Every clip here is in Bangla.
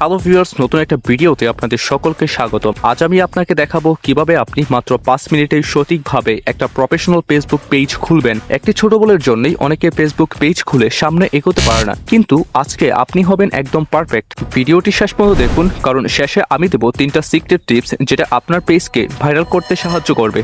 হ্যালো ভিউয়ার্স নতুন একটা ভিডিওতে আপনাদের সকলকে স্বাগত আজ আমি আপনাকে দেখাবো কীভাবে আপনি মাত্র পাঁচ মিনিটে সঠিকভাবে একটা প্রফেশনাল ফেসবুক পেজ খুলবেন। একটি ছোট বলের জন্যই অনেকে ফেসবুক পেজ খুলে সামনে এগোতে পারে না। কিন্তু আজকে আপনি হবেন একদম পারফেক্ট ভিডিওটি শেষ পর্যন্ত দেখুন, কারণ শেষে আমি দেবো তিনটা সিক্রেট টিপস যেটা আপনার পেজকে ভাইরাল করতে সাহায্য করবে।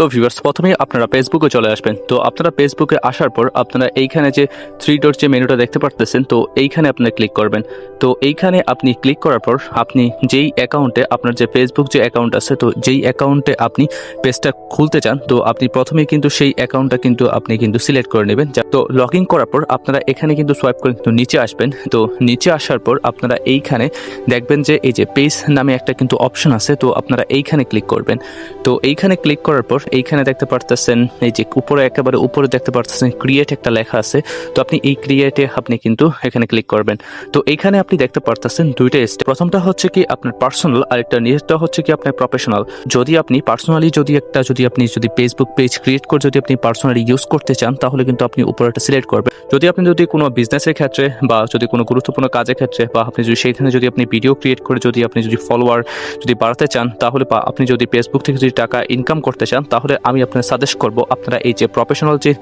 তো ভিউয়ার্স প্রথমেই আপনারা ফেসবুকে চলে আসবেন। তো আপনারা ফেসবুকে আসার পর আপনারা এইখানে যে থ্রি ডট যে মেনুটা দেখতে পারতেছেন, তো এইখানে আপনারা ক্লিক করবেন। তো এইখানে আপনি ক্লিক করার পর আপনি যেই অ্যাকাউন্টে আপনার যে ফেসবুক যে অ্যাকাউন্ট আছে, তো যেই অ্যাকাউন্টে আপনি পেজটা খুলতে চান, তো আপনি প্রথমেই কিন্তু সেই অ্যাকাউন্টটা কিন্তু আপনি কিন্তু সিলেক্ট করে নেবেন। তো লগ ইন করার পর আপনারা এখানে কিন্তু সোয়াইপ করে কিন্তু নিচে আসবেন। তো নিচে আসার পর আপনারা এইখানে দেখবেন যে এই যে পেজ নামে একটা কিন্তু অপশন আছে, তো আপনারা এইখানে ক্লিক করবেন। তো এইখানে ক্লিক করার পর এইখানে দেখতে পারতেছেন, এই যে উপরে একেবারে উপরে দেখতে পারতেছেন ক্রিয়েট একটা লেখা আছে। তো আপনি এই ক্রিয়েটে আপনি কিন্তু এখানে ক্লিক করবেন। তো এইখানে আপনি দেখতে পারতেছেন দুইটা স্টেপ প্রথমটা হচ্ছে কি আপনার পার্সোনাল আর একটা নিজেরটা হচ্ছে কি আপনার প্রফেশনাল যদি আপনি পার্সোনালি যদি একটা, যদি আপনি, যদি ফেসবুক পেজ ক্রিয়েট করে যদি আপনি পার্সোনালি ইউজ করতে চান, তাহলে কিন্তু আপনি উপরে একটা সিলেক্ট করবেন। যদি আপনি যদি কোনো বিজনেসের ক্ষেত্রে বা যদি কোনো গুরুত্বপূর্ণ কাজের ক্ষেত্রে বা আপনি যদি সেইখানে যদি আপনি ভিডিও ক্রিয়েট করে যদি আপনি যদি ফলোয়ার যদি বাড়াতে চান, তাহলে বা আপনি যদি ফেসবুক থেকে যদি টাকা ইনকাম করতে চান তাহলে আমি আপনার সাজেস্ট করব, আপনারা এই যে প্রফেশনাল যে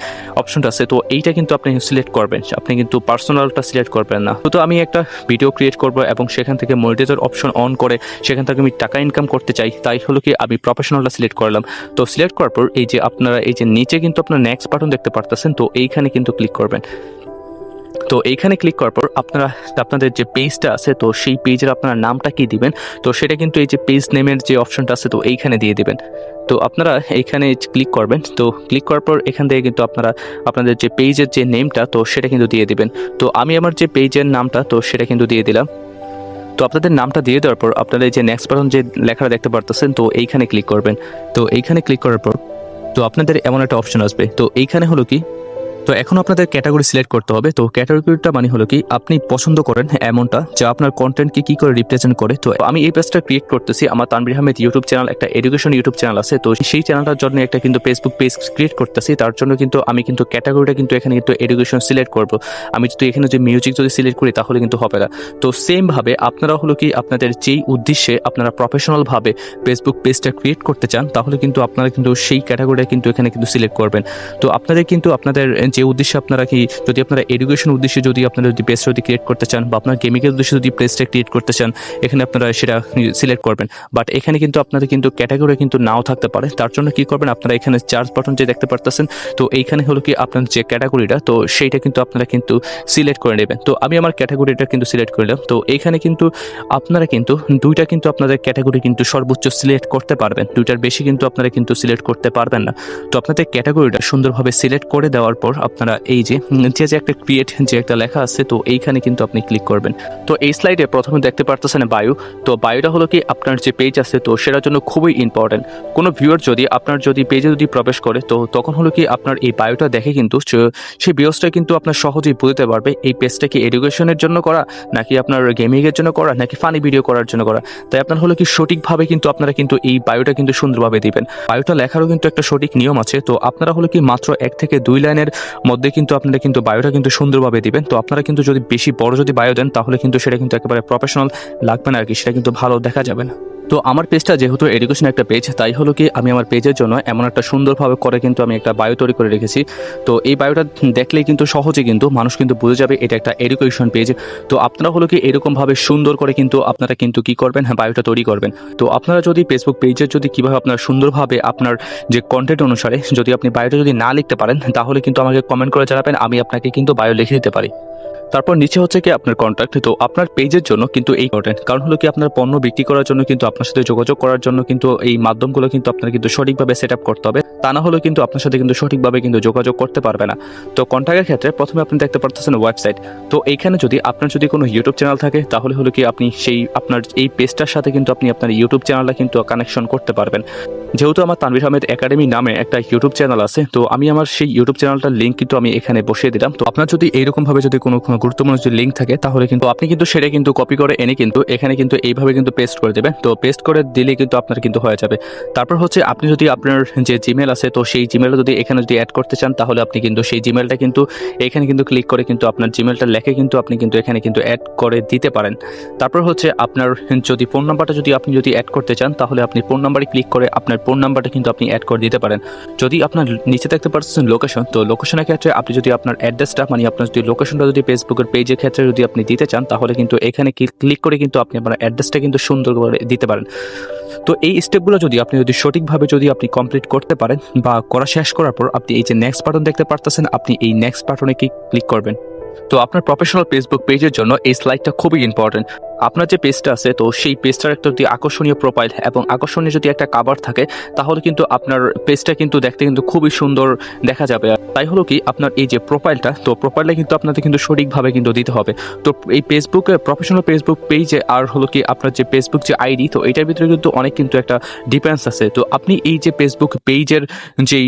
অপশনটা আছে, তো এইটা কিন্তু আপনি সিলেক্ট করবেন। আপনি কিন্তু পার্সোনালটা সিলেক্ট করবেন না। তো আমি একটা ভিডিও ক্রিয়েট করব এবং সেখান থেকে মনিটাইজার অপশন অন করে সেখান থেকে আমি টাকা ইনকাম করতে চাই, তাই হলো কি আমি প্রফেশনালটা সিলেক্ট করলাম। তো সিলেক্ট করার পর এই যে আপনারা এই যে নিচে কিন্তু আপনার নেক্সট বাটন দেখতে পারতেছেন, তো এইখানে কিন্তু ক্লিক করবেন। তো এইখানে ক্লিক করার পর আপনারা, আপনাদের যে পেজটা আছে, তো সেই পেজের আপনারা নামটা কি দিবেন? তো সেটা কিন্তু এই যে পেজ নেমের যে অপশনটা আছে, তো এইখানে দিয়ে দিবেন। তো আপনারা এইখানে ক্লিক করবেন। তো ক্লিক করার পর এখান থেকে কিন্তু আপনারা, আপনাদের যে পেজের যে নেমটা তো সেটা কিন্তু দিয়ে দিবেন। তো আমি আমার যে পেজের নামটা, তো সেটা কিন্তু দিয়ে দিলাম। তো আপনাদের নামটা দিয়ে দেওয়ার পর আপনারা এই যে নেক্সট বাটন যে লেখাটা দেখতে পারতেছেন, তো এইখানে ক্লিক করবেন। তো এইখানে ক্লিক করার পর, তো আপনাদের এমন একটা অপশন আসবে। তো এইখানে হলো কি? তো এখন আপনাদের ক্যাটাগরি সিলেক্ট করতে হবে। তো ক্যাটাগরিটা মানে হলো কি, আপনি পছন্দ করেন এমনটা যা আপনার কন্টেন্টকে কি করে রিপ্রেজেন্ট করে। তো আমি এই পেজটা ক্রিয়েট করতেছি। আমার তানবির আহমেদ ইউটিউব চ্যানেল একটা এডুকেশন ইউটিউব চ্যানেল আছে। তো সেই চ্যানেলটার জন্য একটা কিন্তু ফেসবুক পেজ ক্রিয়েট করতেছি। তার জন্য কিন্তু আমি কিন্তু ক্যাটাগরিটা কিন্তু এখানে কিন্তু এডুকেশন সিলেক্ট করব। আমি যদি এখানে যে মিউজিক যদি সিলেক্ট করি, তাহলে কিন্তু হবে না। তো সেমভাবে আপনারা হলো কি, আপনাদের যেই উদ্দেশ্যে আপনারা প্রফেশনালভাবে ফেসবুক পেজটা ক্রিয়েট করতে চান, তাহলে কিন্তু আপনারা কিন্তু সেই ক্যাটাগরিটা কিন্তু এখানে কিন্তু সিলেক্ট করবেন। তো আপনাদের কিন্তু আপনাদের যে উদ্দেশ্যে আপনারা কি, যদি আপনারা এডুকেশন উদ্দেশ্যে যদি আপনারা যদি পেজ যদি ক্রিয়েট করতে চান বা আপনার গেমিংয়ের উদ্দেশ্যে যদি পেজটা ক্রিয়েট করতে চান, এখানে আপনারা সেটা সিলেক্ট করবেন। বাট এখানে কিন্তু আপনাদের কিন্তু ক্যাটাগরি কিন্তু নাও থাকতে পারে। তার জন্য কি করবেন, আপনারা এখানে চার্জ বাটন যে দেখতে পারতেছেন, তো এইখানে হলো কি আপনার যে ক্যাটাগরিটা তো সেইটা কিন্তু আপনারা কিন্তু সিলেক্ট করে নেবেন। তো আমি আমার ক্যাটাগরিটা কিন্তু সিলেক্ট করলাম তো এইখানে কিন্তু আপনারা কিন্তু দুইটা কিন্তু আপনাদের ক্যাটাগরি কিন্তু সর্বোচ্চ সিলেক্ট করতে পারবেন। দুইটার বেশি কিন্তু আপনারা কিন্তু সিলেক্ট করতে পারবেন না। তো আপনাদের ক্যাটাগরিটা সুন্দরভাবে সিলেক্ট করে দেওয়ার পর আপনারা এই যে যে যে একটা ক্রিয়েট যে একটা লেখা আছে, তো এইখানে কিন্তু আপনি ক্লিক করবেন। তো এই স্লাইডে প্রথমে দেখতে পারতেছেন বায়ু তো বায়ুটা হলো কি, আপনার যে পেজ আছে, তো সেটার জন্য খুবই ইম্পর্টেন্ট কোনো ভিউয়ার যদি, আপনার যদি পেজে যদি প্রবেশ করে, তো তখন হলো কি, আপনার এই বায়োটা দেখে কিন্তু সেই বিয়সটা কিন্তু আপনার সহজেই বুঝতে পারবে, এই পেজটা কি এডুকেশনের জন্য করা, নাকি আপনার গেমিংয়ের জন্য করা, নাকি ফানি ভিডিও করার জন্য করা। তাই আপনার হলো কি, সঠিকভাবে কিন্তু আপনারা কিন্তু এই বায়োটা কিন্তু সুন্দরভাবে দিবেন। বায়োটা লেখারও কিন্তু একটা সঠিক নিয়ম আছে, তো আপনারা হলো কি, মাত্র এক থেকে দুই লাইনের মধ্যে কিন্তু আপনারা কিন্তু বায়োটা কিন্তু সুন্দরভাবে দিবেন। তো আপনারা কিন্তু যদি বেশি বড় যদি বায়ো দেন, তাহলে কিন্তু সেটা কিন্তু একেবারে প্রফেশনাল লাগবে না আর কি, সেটা কিন্তু ভালো দেখা যাবে না। তো আমার পেজটা যেহেতু এডুকেশন একটা পেজ তাই হলো কি আমি আমার পেজের জন্য এমন একটা সুন্দরভাবে করে কিন্তু আমি একটা বায়ো তৈরি করে রেখেছি। তো এই বায়োটা দেখলেই কিন্তু সহজে কিন্তু মানুষ কিন্তু বুঝে যাবে এটা একটা এডুকেশন পেজ তো আপনারা হলো কি এরকমভাবে সুন্দর করে কিন্তু আপনারা কিন্তু কি করবেন? হ্যাঁ বায়োটা তৈরি করবেন। তো আপনারা যদি ফেসবুক পেজের যদি কীভাবে আপনার সুন্দরভাবে আপনার যে কন্টেন্ট অনুসারে যদি আপনি বায়োটা যদি না লিখতে পারেন, তাহলে কিন্তু আমাকে কমেন্ট করে জানাবেন, আমি আপনাকে কিন্তু বায়ো লিখে দিতে পারি। তারপর নিচে হচ্ছে কি আপনার কন্ট্যাক্ট তো আপনার পেজের জন্য কিন্তু এই কন্টেন্ট কারণ হলো কি আপনার পণ্য বিক্রি করার জন্য কিন্তু আপনার সাথে যোগাযোগ করার জন্য কিন্তু এই মাধ্যমগুলো কিন্তু আপনার কিন্তু সঠিকভাবে সেট আপ করতে হবে। তা না হলে কিন্তু আপনার সাথে কিন্তু সঠিকভাবে কিন্তু যোগাযোগ করতে পারবে না। তো কন্ট্যাক্টের ক্ষেত্রে প্রথমে আপনি দেখতে পারতেছেন ওয়েবসাইট তো এইখানে যদি আপনার যদি কোনো ইউটিউব চ্যানেল থাকে, তাহলে হলো কি আপনি সেই আপনার এই পেজটার সাথে কিন্তু আপনি আপনার ইউটিউব চ্যানেলটা কিন্তু কানেকশন করতে পারবেন। যেহেতু আমার তানভীর আহমেদ একাডেমি নামে একটা ইউটিউব চ্যানেল আছে, তো আমি আমার সেই ইউটিউব চ্যানেলটার লিঙ্ক কিন্তু আমি এখানে বসিয়ে দিলাম। তো আপনার যদি এইরকমভাবে যদি কোনো কোনো গুরুত্বপূর্ণ যে লিঙ্ক থাকে, তাহলে কিন্তু আপনি কিন্তু সেটা কিন্তু কপি করে এনে কিন্তু এখানে কিন্তু এইভাবে কিন্তু পেস্ট করে দেবেন। তো পেস্ট করে দিলে কিন্তু আপনার কিন্তু হয়ে যাবে। তারপর হচ্ছে আপনি যদি আপনার যে জিমেল আছে, তো সেই জিমেলটা যদি এখানে যদি অ্যাড করতে চান, তাহলে আপনি কিন্তু সেই জিমেলটা কিন্তু এখানে কিন্তু ক্লিক করে কিন্তু আপনার জিমেলটা লেখে কিন্তু আপনি কিন্তু এখানে কিন্তু অ্যাড করে দিতে পারেন। তারপর হচ্ছে আপনার যদি ফোন নাম্বারটা যদি আপনি যদি অ্যাড করতে চান, তাহলে আপনি ফোন নাম্বারে ক্লিক করে আপনার ফোন নাম্বারটা কিন্তু আপনি অ্যাড করে দিতে পারেন। যদি আপনার নিচে দেখতে পাচ্ছেন লোকেশন তো লোকেশনের ক্ষেত্রে আপনি যদি আপনার অ্যাড্রেসটা মানে আপনার যদি লোকেশনটা যদি ফেসবুকের পেজের ক্ষেত্রে যদি আপনি দিতে চান, তাহলে কিন্তু এখানে ক্লিক করে কিন্তু আপনি আপনার অ্যাড্রেসটা কিন্তু সুন্দর করে দিতে পারেন। তো এই স্টেপগুলো যদি আপনি যদি সঠিকভাবে যদি আপনি কমপ্লিট করতে পারেন বা করা শেষ করার পর আপনি এই যে নেক্সট বাটন দেখতে পারতেছেন, আপনি এই নেক্সট বাটনে ক্লিক করবেন? তো আপনার প্রফেশনাল ফেসবুক পেজের জন্য এই স্লাইডটা খুবই ইম্পর্টেন্ট আপনার যে পেজটা আছে, তো সেই পেজটার একটা যদি আকর্ষণীয় প্রোফাইল এবং আকর্ষণীয় যদি একটা কাভার থাকে, তাহলে কিন্তু আপনার পেজটা কিন্তু দেখতে কিন্তু খুবই সুন্দর দেখা যাবে। তাই হলো কি, আপনার এই যে প্রোফাইলটা তো প্রোফাইলটা কিন্তু আপনাদের কিন্তু সঠিকভাবে কিন্তু দিতে হবে। তো এই ফেসবুকে প্রফেশনাল ফেসবুক পেজে আর হলো কি, আপনার যে ফেসবুক যে আইডি তো এটার ভিতরে কিন্তু অনেক কিন্তু একটা ডিফারেন্স আছে। তো আপনি এই যে ফেসবুক পেজের যেই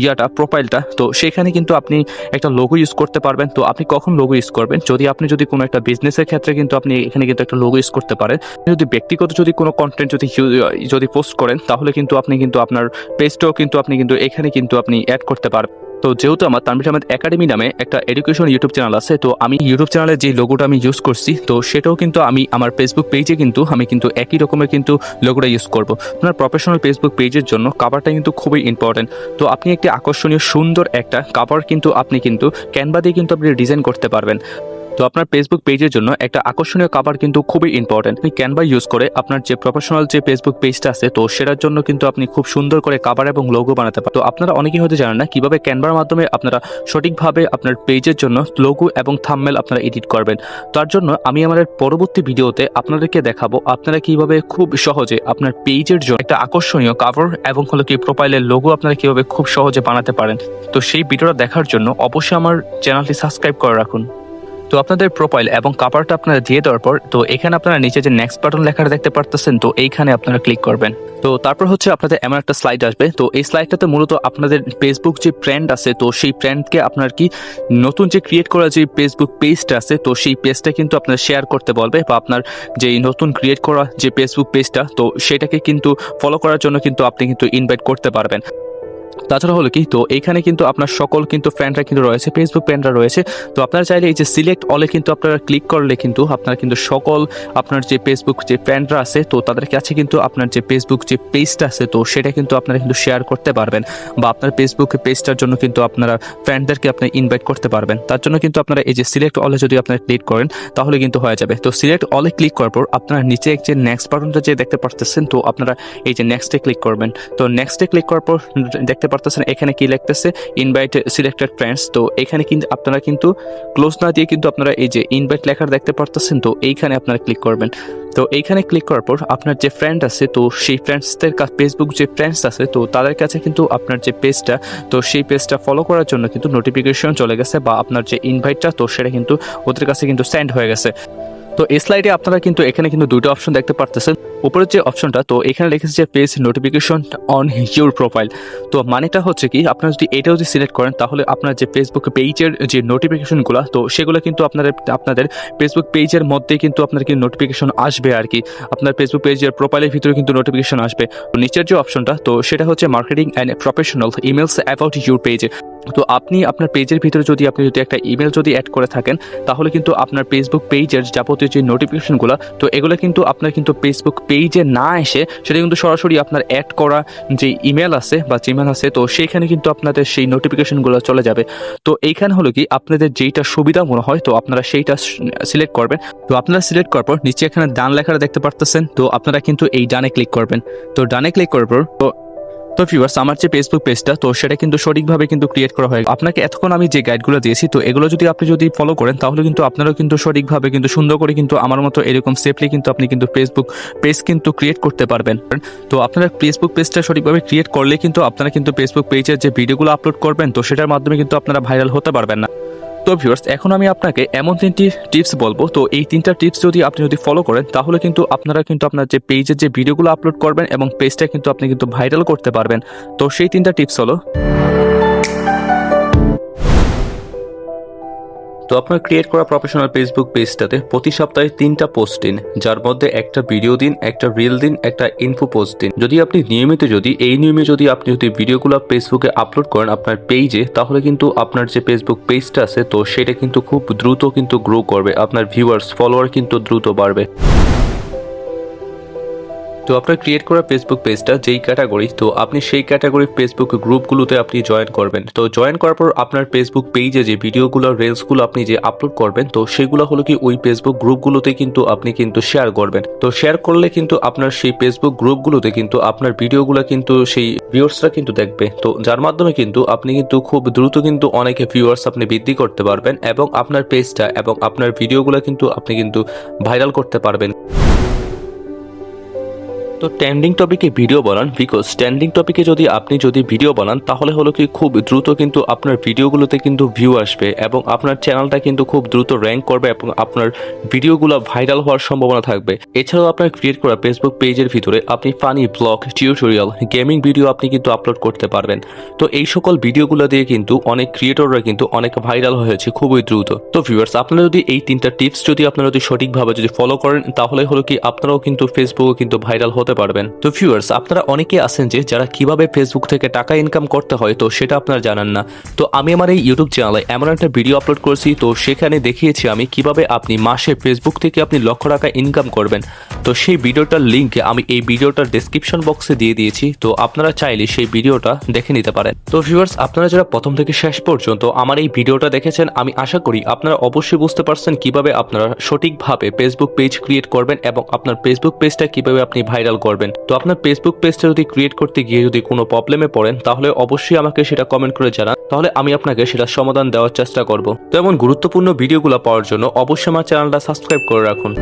ইয়াটা প্রোফাইলটা তো সেখানে কিন্তু আপনি একটা লোগো ইউজ করতে পারবেন। তো আপনি কখন লোগো ইউজ করবেন। যদি আপনি যদি কোনো একটা বিজনেসের ক্ষেত্রে কিন্তু আপনি এখানে কিন্তু একটা লোগো ইউজ করতে পারেন। যদি ব্যক্তিগত যদি কোনো কন্টেন্ট যদি যদি পোস্ট করেন, তাহলে কিন্তু আপনি কিন্তু আপনার পেজটাও কিন্তু আপনি কিন্তু এখানে কিন্তু আপনি অ্যাড করতে পারবেন। তো যেহেতু আমার তানভীর আহমেদ একাডেমি নামে একটা এডুকেশন ইউটিউব চ্যানেল আছে, তো আমি ইউটিউব চ্যানেলে যে লোগোটা আমি ইউজ করছি, তো সেটাও কিন্তু আমি আমার ফেসবুক পেজে কিন্তু আমি কিন্তু একই রকমের কিন্তু লোগোটা ইউজ করব। আপনার প্রফেশনাল ফেসবুক পেজের জন্য কাভারটা কিন্তু খুবই ইম্পর্টেন্ট তো আপনি একটি আকর্ষণীয় সুন্দর একটা কাভার কিন্তু আপনি কিন্তু ক্যানভা দিয়ে কিন্তু আপনি ডিজাইন করতে পারবেন। তো আপনার ফেসবুক পেজের জন্য একটা আকর্ষণীয় কাভার কিন্তু খুবই ইম্পর্টেন্ট আপনি ক্যানভা ইউজ করে আপনার যে প্রফেশনাল যে ফেসবুক পেজটা আছে, তো সেটার জন্য কিন্তু আপনি খুব সুন্দর করে কাভার এবং লোগো বানাতে পারেন। তো আপনারা অনেকেই হয়তো জানেন না কীভাবে ক্যানভার মাধ্যমে আপনারা সঠিকভাবে আপনার পেজের জন্য লোগো এবং থাম্বনেল আপনারা এডিট করবেন। তার জন্য আমি আমাদের পরবর্তী ভিডিওতে আপনাদেরকে দেখাবো আপনারা কীভাবে খুব সহজে আপনার পেজের জন্য একটা আকর্ষণীয় কাভার এবং হলো কি প্রোফাইলের লোগো আপনারা কীভাবে খুব সহজে বানাতে পারেন। তো সেই ভিডিওটা দেখার জন্য অবশ্যই আমার চ্যানেলটি সাবস্ক্রাইব করে রাখুন। তো আপনাদের প্রোফাইল এবং কাভারটা আপনারা দিয়ে দেওয়ার পর, তো এখানে আপনারা নিচে যে নেক্সট বাটন লেখাটা দেখতে পারতেছেন, তো এইখানে আপনারা ক্লিক করবেন। তো তারপর হচ্ছে আপনাদের এমন একটা স্লাইড আসবে। তো এই স্লাইডটাতে মূলত আপনাদের ফেসবুক যে ফ্রেন্ড আছে, তো সেই ফ্রেন্ডকে আপনার কি নতুন যে ক্রিয়েট করা যে ফেসবুক পেজটা আছে, তো সেই পেজটা কিন্তু আপনার শেয়ার করতে বলবে বা আপনার যে নতুন ক্রিয়েট করা যে ফেসবুক পেজটা তো সেটাকে কিন্তু ফলো করার জন্য কিন্তু আপনি কিন্তু ইনভাইট করতে পারবেন। তাছাড়া হলো কি, তো এইখানে কিন্তু আপনার সকল কিন্তু ফ্রেন্ডরা কিন্তু রয়েছে ফেসবুক ফ্রেন্ডরা রয়েছে। তো আপনারা চাইলে এই যে সিলেক্ট অলে কিন্তু আপনারা ক্লিক করলে কিন্তু আপনারা কিন্তু সকল আপনার যে ফেসবুক যে ফ্রেন্ডরা আছে, তো তাদের কাছে কিন্তু আপনার যে ফেসবুক যে পেজটা আছে, তো সেটা কিন্তু আপনারা কিন্তু শেয়ার করতে পারবেন বা আপনার ফেসবুক পেজটার জন্য কিন্তু আপনারা ফ্রেন্ডদেরকে আপনি ইনভাইট করতে পারবেন। তার জন্য কিন্তু আপনারা এই যে সিলেক্ট অলে যদি আপনারা ক্লিক করেন, তাহলে কিন্তু হয়ে যাবে। তো সিলেক্ট অলে ক্লিক করার পর আপনারা নিচে যে নেক্সট বাটনটা যে দেখতে পারতেছেন, তো আপনারা এই যে নেক্সটে ক্লিক করবেন। তো নেক্সটে ক্লিক করার পর দেখতে পারতেছেন এখানে কি লিখতেছে ইনভাইট সিলেক্টেড ফ্রেন্ডস তো এখানে কিন্তু আপনারা কিন্তু ক্লোজ না দিয়ে কিন্তু আপনারা এই যে ইনভাইট লেখার দেখতে পারতেছেন, তো এইখানে আপনারা ক্লিক করবেন। তো এইখানে ক্লিক করার পর আপনার যে ফ্রেন্ড আছে, তো সেই ফ্রেন্ডসদের কাছে ফেসবুক যে ফ্রেন্ডস আছে, তো তাদের কাছে কিন্তু আপনার যে পেজটা তো সেই পেজটা ফলো করার জন্য কিন্তু নোটিফিকেশন চলে গেছে বা আপনার যে ইনভাইটটা তো সেটা কিন্তু ওদের কাছে কিন্তু সেন্ড হয়ে গেছে। তো এই স্লাইডে আপনারা কিন্তু এখানে কিন্তু দুটো অপশন দেখতে পারতেছেন। উপরের যে অপশনটা তো এখানে লিখেছে যে page notification on your profile তো মানেটা হচ্ছে কি, আপনারা যদি এটাও যদি সিলেক্ট করেন, তাহলে আপনার যে ফেসবুক পেজের যে নোটিফিকেশনগুলো তো সেগুলো কিন্তু আপনাদের আপনাদের ফেসবুক পেজের মধ্যে কিন্তু আপনার কি নোটিফিকেশন আসবে আর কি। আপনার ফেসবুক পেজের প্রোফাইলের ভিতরে কিন্তু নোটিফিকেশন আসবে। তো নিচের যে অপশনটা তো সেটা হচ্ছে marketing and professional emails about your page তো আপনি আপনার পেজের ভিতরে যদি, আপনি যদি একটা ইমেল যদি অ্যাড করে থাকেন, তাহলে কিন্তু আপনার ফেসবুক পেজের যাবতীয় যে নোটিফিকেশনগুলো তো এগুলো কিন্তু আপনার কিন্তু ফেসবুক পেজে না এসে সেটা কিন্তু সরাসরি আপনার অ্যাড করা যে ইমেল আছে বা জিমেল আছে, তো সেইখানে কিন্তু আপনাদের সেই নোটিফিকেশনগুলো চলে যাবে। তো এইখানে হলো কি, আপনাদের যেইটা সুবিধা মনে হয়, তো আপনারা সেইটা সিলেক্ট করবেন। তো আপনারা সিলেক্ট করার পর নিচে এখানে ডান লেখাটা দেখতে পারতেছেন, তো আপনারা কিন্তু এই ডানে ক্লিক করবেন। তো ডানে ক্লিক করার পর, তো তো ভিউয়ার্স আমার যে ফেসবুক পেজটা তো সেটা কিন্তু সঠিকভাবে কিন্তু ক্রিয়েট করা হয় আপনাকে এতক্ষণ আমি যে গাইডগুলো দিয়েছি, তো এগুলো যদি আপনি যদি ফলো করেন, তাহলে কিন্তু আপনারাও কিন্তু সঠিকভাবে কিন্তু সুন্দর করে কিন্তু আমার মতো এরকম সেফলি কিন্তু আপনি কিন্তু ফেসবুক পেজ কিন্তু ক্রিয়েট করতে পারবেন। তো আপনারা ফেসবুক পেজটা সঠিকভাবে ক্রিয়েট করলে কিন্তু আপনারা কিন্তু ফেসবুক পেজের যে ভিডিওগুলো আপলোড করবেন, তো সেটার মাধ্যমে কিন্তু আপনারা ভাইরাল হতে পারবেন না। তো ভিউয়ার্স এখন আমি আপনাকে এমন তিনটি টিপস বলব। তো এই তিনটা টিপস যদি আপনি যদি ফলো করেন, তাহলে কিন্তু আপনারা কিন্তু আপনার যে পেজের যে ভিডিওগুলো আপলোড করবেন এবং পেজটা কিন্তু আপনি কিন্তু ভাইরাল করতে পারবেন। তো সেই তিনটা টিপস হলো তো আপনার ক্রিয়েট করা প্রফেশনাল ফেসবুক পেজটাতে প্রতি সপ্তাহে তিনটা পোস্ট দিন, যার মধ্যে একটা ভিডিও দিন, একটা রিল দিন, একটা ইনফো পোস্ট দিন। যদি আপনি নিয়মিত যদি, এই নিয়মে যদি আপনি যদি ভিডিওগুলো ফেসবুকে আপলোড করেন আপনার পেজে তাহলে কিন্তু আপনার যে ফেসবুক পেজটা আছে, তো সেটা কিন্তু খুব দ্রুত কিন্তু গ্রো করবে। আপনার ভিউয়ার্স ফলোয়ার কিন্তু দ্রুত বাড়বে। তো আপনার ক্রিয়েট করা ফেসবুক পেজটা যেই ক্যাটাগরি তো আপনি সেই ক্যাটাগরি ফেসবুক গ্রুপগুলোতে আপনি জয়েন করবেন। তো জয়েন করার পর আপনার ফেসবুক পেজে যে ভিডিওগুলো রিলসগুলো আপনি যে আপলোড করবেন, তো সেগুলো হলো কি ওই ফেসবুক গ্রুপগুলোতে কিন্তু আপনি কিন্তু শেয়ার করবেন। তো শেয়ার করলে কিন্তু আপনার সেই ফেসবুক গ্রুপগুলোতে কিন্তু আপনার ভিডিওগুলো কিন্তু সেই ভিউয়ার্সরা কিন্তু দেখবে। তো যার মাধ্যমে কিন্তু আপনি কিন্তু খুব দ্রুত কিন্তু অনেকে ভিউয়ার্স আপনি বৃদ্ধি করতে পারবেন এবং আপনার পেজটা এবং আপনার ভিডিওগুলো কিন্তু আপনি কিন্তু ভাইরাল করতে পারবেন। তো ট্রেন্ডিং টপিকে ভিডিও বানান বিকজ ট্রেন্ডিং টপিকে যদি আপনি যদি ভিডিও বানান, তাহলে হলো কি খুব দ্রুত কিন্তু আপনার ভিডিওগুলোতে কিন্তু ভিউ আসবে এবং আপনার চ্যানেলটা কিন্তু খুব দ্রুত র্যাঙ্ক করবে এবং আপনার ভিডিওগুলো ভাইরাল হওয়ার সম্ভাবনা থাকবে। এছাড়াও আপনার ক্রিয়েট করা ফেসবুক পেজের ভিতরে আপনি funny blog tutorial gaming video আপনি কিন্তু আপলোড করতে পারবেন। তো এই সকল ভিডিওগুলো দিয়ে কিন্তু অনেক ক্রিয়েটররা কিন্তু অনেক ভাইরাল হয়েছে খুবই দ্রুত। তো ভিউয়ার্স আপনারা যদি এই তিনটা টিপস যদি আপনারা যদি সঠিকভাবে যদি ফলো করেন, তাহলে হলো কি আপনারাও কিন্তু ফেসবুকে কিন্তু ভাইরাল হতে পারবেন। তো ভিউয়ার্স আপনারা অনেকে আছেন যে যারা কীভাবে ফেসবুক থেকে টাকা ইনকাম করতে হয়, তো সেটা আপনারা জানেন না। তো আমি আমার এই ইউটিউব চ্যানেলে এমন একটা ভিডিও আপলোড করেছি, তো সেখানে দেখিয়েছি আমি কীভাবে আপনি মাসে ফেসবুক থেকে আপনি লক্ষ টাকা ইনকাম করবেন। তো সেই ভিডিওটার লিঙ্ক আমি এই ভিডিওটার ডেসক্রিপশন বক্সে দিয়ে দিয়েছি, তো আপনারা চাইলে সেই ভিডিওটা দেখে নিতে পারেন। তো ভিউয়ার্স আপনারা যারা প্রথম থেকে শেষ পর্যন্ত আমার এই ভিডিওটা দেখেছেন, আমি আশা করি আপনারা অবশ্যই বুঝতে পারছেন কীভাবে আপনারা সঠিকভাবে ফেসবুক পেজ ক্রিয়েট করবেন এবং আপনার ফেসবুক পেজটা কীভাবে আপনি ভাইরাল করবেন। তো আপনার ফেসবুক পেজটা যদি ক্রিয়েট করতে গিয়ে যদি কোনো প্রবলেমে পড়েন, তাহলে অবশ্যই আমাকে সেটা কমেন্ট করে জানান। তাহলে আমি আপনাকে সেটা সমাধান দেওয়ার চেষ্টা করব। তো এমন গুরুত্বপূর্ণ ভিডিওগুলো পাওয়ার জন্য অবশ্যই আমার চ্যানেলটা সাবস্ক্রাইব করে রাখুন।